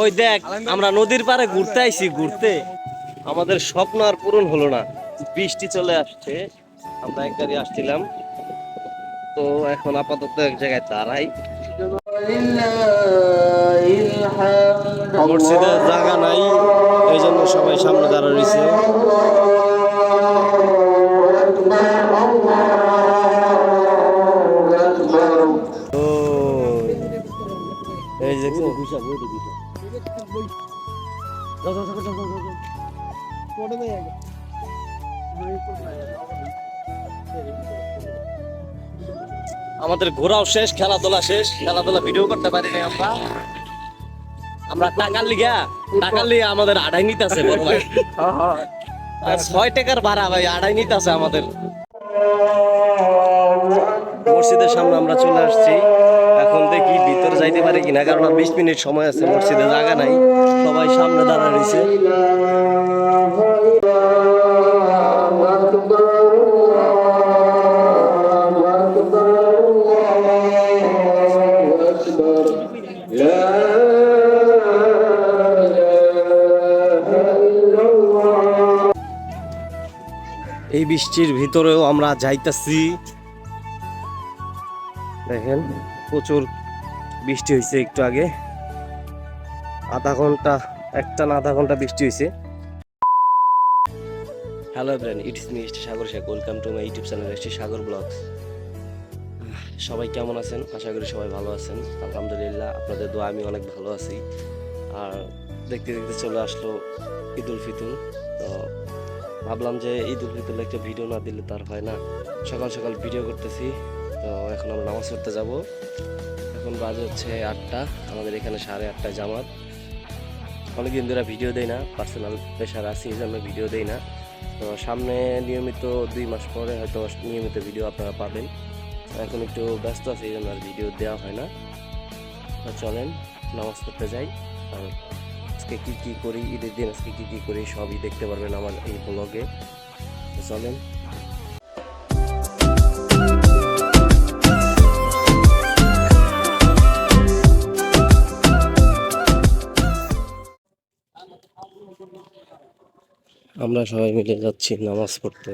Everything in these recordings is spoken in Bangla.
ওই দেখ, আমরা নদীর পাড়ে ঘুরতে আইছি, ঘুরতে। আমাদের স্বপ্ন আর পূরণ হলো না। বৃষ্টি চলে আসছে, আমরা এক গাড়ি আসছিলাম। তো এখন আপাতত এক জায়গায় দাঁড়াই। জায়গা নাই এই জন্য সবাই সামনে দাঁড়া রয়েছে। এই যে আমাদের ঘোরাও শেষ খেলাধুলা শেষ। খেলাধুলা ভিডিও করতে পারি নাই আমরা। আমরা টাকার লিগা। টাকার লিগা আমাদের আড়াই নিতে আছে বড় ভাই। আর ছয় টাকার ভাড়া ভাই আড়াই নিতে আছে আমাদের। মসজিদের সামনে আমরা চলে আসছি। এখন দেখি ভিতরে যাইতে পারি কিনা, কারণ বিশ মিনিট সময় আছে, মসজিদে জায়গা নাই, সবাই সামনে দাঁড়া রয়েছে। এই বৃষ্টির ভিতরেও আমরা যাইতাছি। দেখেন, প্রচুর বৃষ্টি হয়েছে একটু আগে। আধা ঘণ্টা, একটা না আধা ঘণ্টা বৃষ্টি হয়েছে। Hello brain it's me Sagar Sheikh welcome to my YouTube channel ST Sagar vlogs সবাই কেমন আছেন? আশা করি সবাই ভালো আছেন। আলহামদুলিল্লাহ, আপনাদের দোয়া আমি অনেক ভালো আছি। আর দেখতে দেখতে চলে আসলো ঈদ উল ফিতর। তো ভাবলাম যে ঈদ উল ফিতর একটা ভিডিও না দিলে তার হয় না। সকাল সকাল ভিডিও করতেছি। তো এখন আমরা নামাজ পড়তে যাব। এখন বাজে হচ্ছে আটটা, আমাদের এখানে সাড়ে আটটায় জামাত। অনেকদিন ধরে ভিডিও দেয় না পার্সোনাল প্রেশার আছে এই জন্য ভিডিও দেয় না। তো সামনে নিয়মিত দুই মাস পরে হয়তো নিয়মিত ভিডিও আপনারা পাবেন। এখন একটু ব্যস্ত আছে, এই জন্য আর ভিডিও দেওয়া হয় না। তো চলেন, নামাজ পড়তে যাই। আর আজকে কী কী করি, ঈদের দিন আজকে কী কী করি, সবই দেখতে পারবেন আমার এই ব্লগে চলেন। আমরা সবাই মিলে যাচ্ছি নামাজ পড়তে।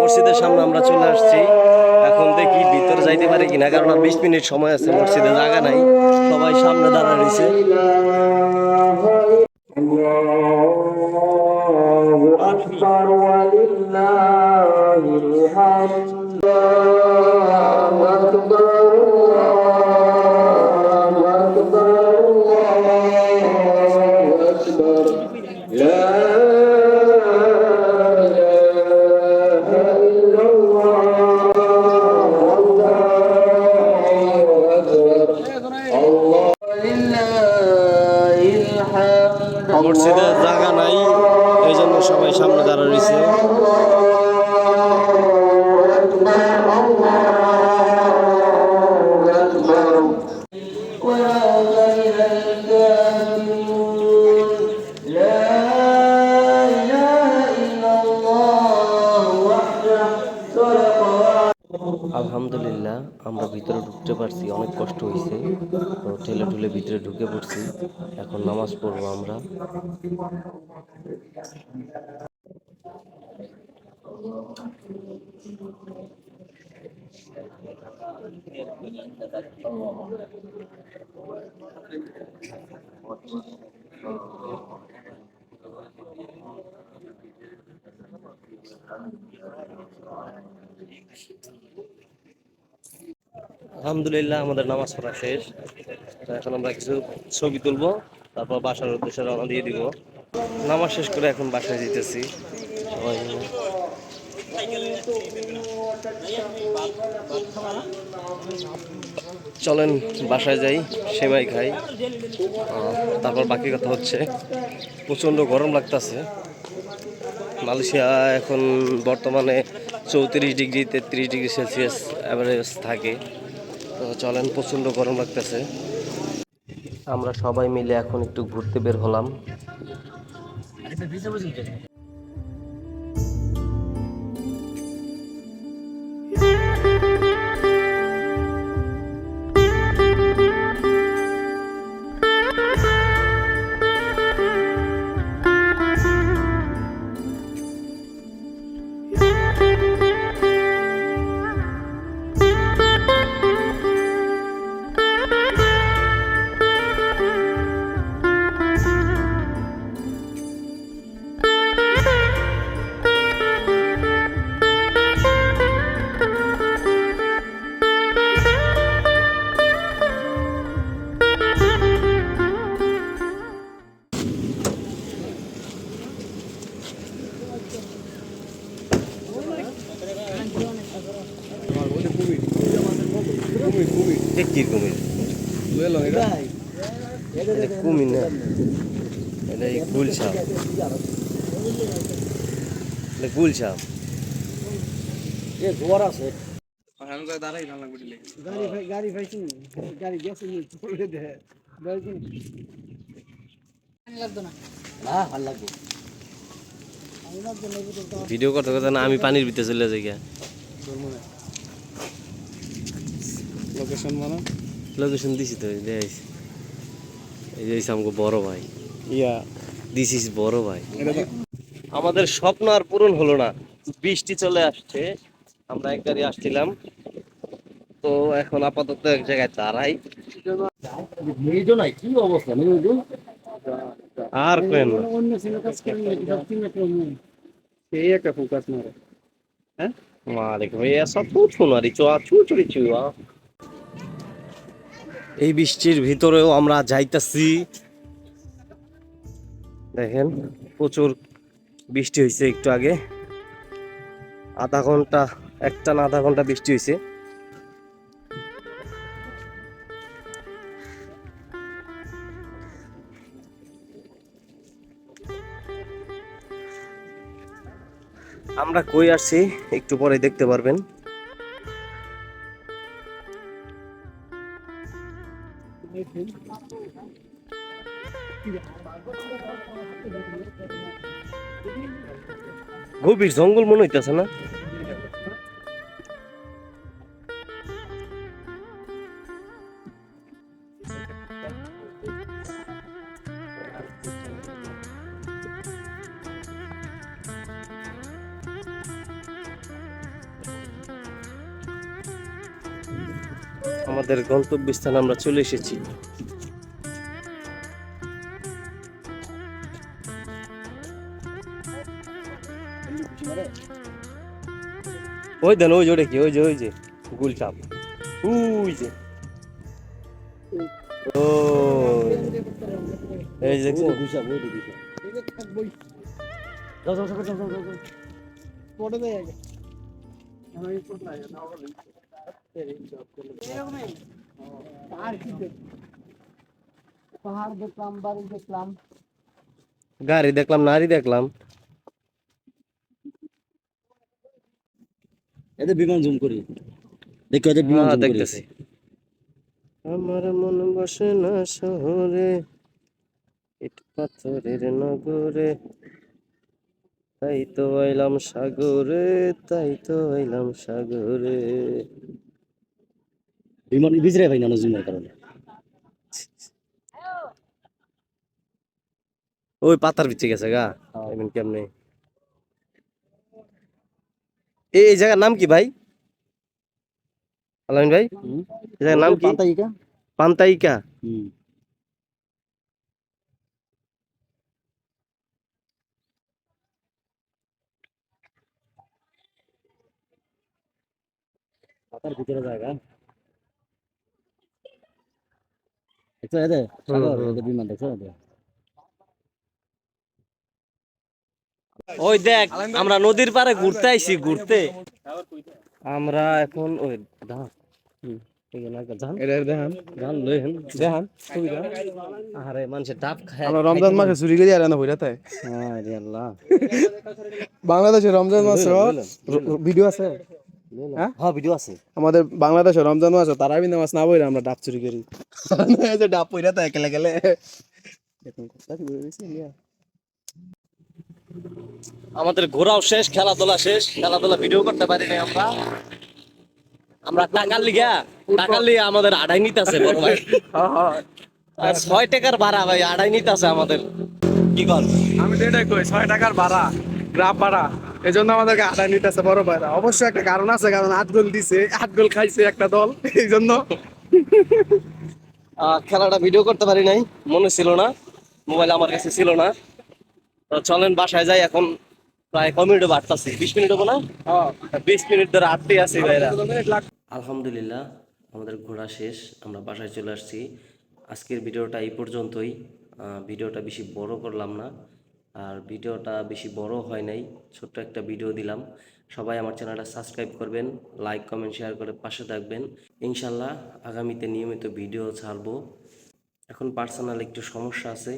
মসজিদের সামনে আমরা চলে আসছি। এখন দেখি ভিতরে যাইতে পারে কিনা, কারণ আর বিশ মিনিট সময় আছে, মসজিদে জায়গা নাই, সবাই সামনে দাঁড়া রয়েছে। আল্লাহু আকবার। মসজিদে জায়গা নাই এই জন্য সবাই সামনে দাঁড়া রয়েছে। আলহামদুলিল্লাহ, আমরা ভিতরে ঢুকতে পারছি, অনেক কষ্ট হয়েছে। তো ঠেলে ঠুলে ভিতরে ঢুকে পড়ছি। এখন নামাজ পড়ব আমরা। আলহামদুলিল্লাহ, আমাদের নামাজ পড়া শেষ। এখন আমরা কিছু ছবি তুলবো, তারপর বাসার উদ্দেশ্যে রওনা দিয়ে দিব। নামাজ শেষ করে এখন বাসায় যেতেছি। সবাই চলেন, বাসায় যাই সেমাই খাই। তারপর বাকি কথা হচ্ছে, প্রচণ্ড গরম লাগতেছে। মালয়েশিয়া এখন বর্তমানে চৌত্রিশ ডিগ্রি, তেত্রিশ ডিগ্রি সেলসিয়াস অ্যাভারেজ থাকে। তো চলেন প্রচণ্ড গরম লাগতেছে। আমরা সবাই মিলে এখন একটু ঘুরতে বের হলাম। এটা কুমির না এটা এই গুল সাপ এটা গুল সাপ গাড়ি গাড়ি গেছে লাগতো না বুঝতে তো ভিডিও করতে করতে না আমি পানির ভিতরে চলে যাই গিয়া। লোকেশন মানে? লোকেশন দিছি তো দেখাইছি এই যে আমাকে বড় ভাই। ইয়া। দিস ইজ বড় ভাই। আমাদের স্বপ্ন আর পূরণ হলো না। বৃষ্টি চলে আসছে। আমরা এক গাড়ি আসছিলাম। তো এখন আপাতত এক জায়গায় দাঁড়াই। কি অবস্থা আর কেন সেই একটা ফোকাস মারে মালিক ভাইয়া সব তো শোনারি চোয়া চু চুরি চুয়া। এই বৃষ্টির ভিতরেও আমরা যাইতাছি। দেখেন, প্রচুর বৃষ্টি হয়েছে একটু আগে। আধা ঘণ্টা একটা না আধা ঘণ্টা বৃষ্টি হয়েছে আমরা কই আসছি, একটু পরে দেখতে পারবেন। গভীর জঙ্গল মনে হইতেছে না? আমাদের গন্তব্যস্থানে আমরা চলে এসেছি। ওই দেন, ওই জোরে কি? ওই যে ওই যে, গুল চাপ। ওই যে। ও এই যে পড়ে আগে আমি না পাহাড় দেখলাম বাড়ি দেখলাম গাড়ি দেখলাম নারী দেখলাম। এতে বিমান জুম করি। দেখো এতে বিমান হ্যাঁ, দেখতেছি। আমার মন বসে না শহরে ইট পাথরের নগরে। তাই তো আইলাম সাগরে তাই তো আইলাম সাগরে। বিমান বিজরে ভাই না জুমের কারণে ওই পাতার ভিতরে গেছে গা হ্যাঁ। এমন কেমনে এই এই জায়গার নাম কি ভাই আলামিন ভাই হুম। এই জায়গার নাম কি পাতাইকা পান্তাইকা হুম পাতার ভিতরে জায়গা দেখছ এতে সাগর বিমান দেখছ ওই দেখ আমরা নদীর পাড়ে ঘুরতে আইছি ঘুরতে। আমরা এখন ওই আমরা রমজান মাসে চুরি করে আর না তাই। আল্লাহ। বাংলাদেশে রমজান মাস ভিডিও আছে? হ্যাঁ? হ্যাঁ ভিডিও আছে। আমাদের বাংলাদেশে রমজান মাস তারা বিন্দু মাছ না বইরা আমরা ডাব চুরি করি। যে ডাব পইরা তাই গেলে গেলে আমাদের ঘোরাও শেষ খেলাধুলা শেষ খেলাধুলা ভিডিও করতে পারি নাই আমরা। আমরা টাকার লিগা টাকার লিগা আমাদের আড়াই নিতেছে বড় ভাই। আর ছয় টাকার ভাড়া ভাই আড়াই নিতেছে আমাদের। কি কর আমি তো এটাই কই ছয় টাকার ভাড়া গ্রাফ ভাড়া। এই জন্য আমাদেরকে আদায় নিতেছে বড় ভাইরা। অবশ্যই একটা কারণ আছে কারণ আট গোল দিছে আট গোল খাইছে একটা দল এই জন্য। আহ, খেলাটা ভিডিও করতে পারি নাই মনে ছিল না মোবাইল আমার কাছে ছিল না। তো চলেন বাসায় যাই এখন প্রায় ক মিনিট বাড়তাছি। বিশ মিনিট হব না? বিশ মিনিট ধরে আটতে আছি ভাইরা। আলহামদুলিল্লাহ আমাদের ঘোরা শেষ আমরা বাসায় চলে আসছি। আজকের ভিডিওটা এই পর্যন্তই। আহ, ভিডিওটা বেশি বড় করলাম না। আর ভিডিওটা বেশি বড় হয় নাই, ছোট্ট একটা ভিডিও দিলাম। সবাই আমার চ্যানেলটা সাবস্ক্রাইব করবেন, লাইক, কমেন্ট, শেয়ার করে পাশে থাকবেন। ইনশাল্লাহ আগামীতে নিয়মিত ভিডিও ছাড়বো। এখন পার্সোনাল একটু সমস্যা আছে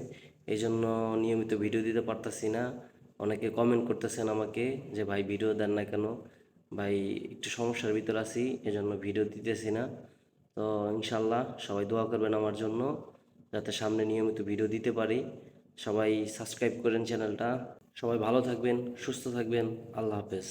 এই জন্য নিয়মিত ভিডিও দিতে পারতাছি না। অনেকে কমেন্ট করতেছেন আমাকে যে, ভাই, ভিডিও দেন না কেন? ভাই, একটু সমস্যার ভিতর আছি, এজন্য ভিডিও দিতেছি না। তো ইনশাল্লাহ সবাই দোয়া করবেন আমার জন্য, যাতে সামনে নিয়মিত ভিডিও দিতে পারি। সবাই সাবস্ক্রাইব করেন চ্যানেলটা। সবাই ভালো থাকবেন সুস্থ থাকবেন। আল্লাহ হাফেজ।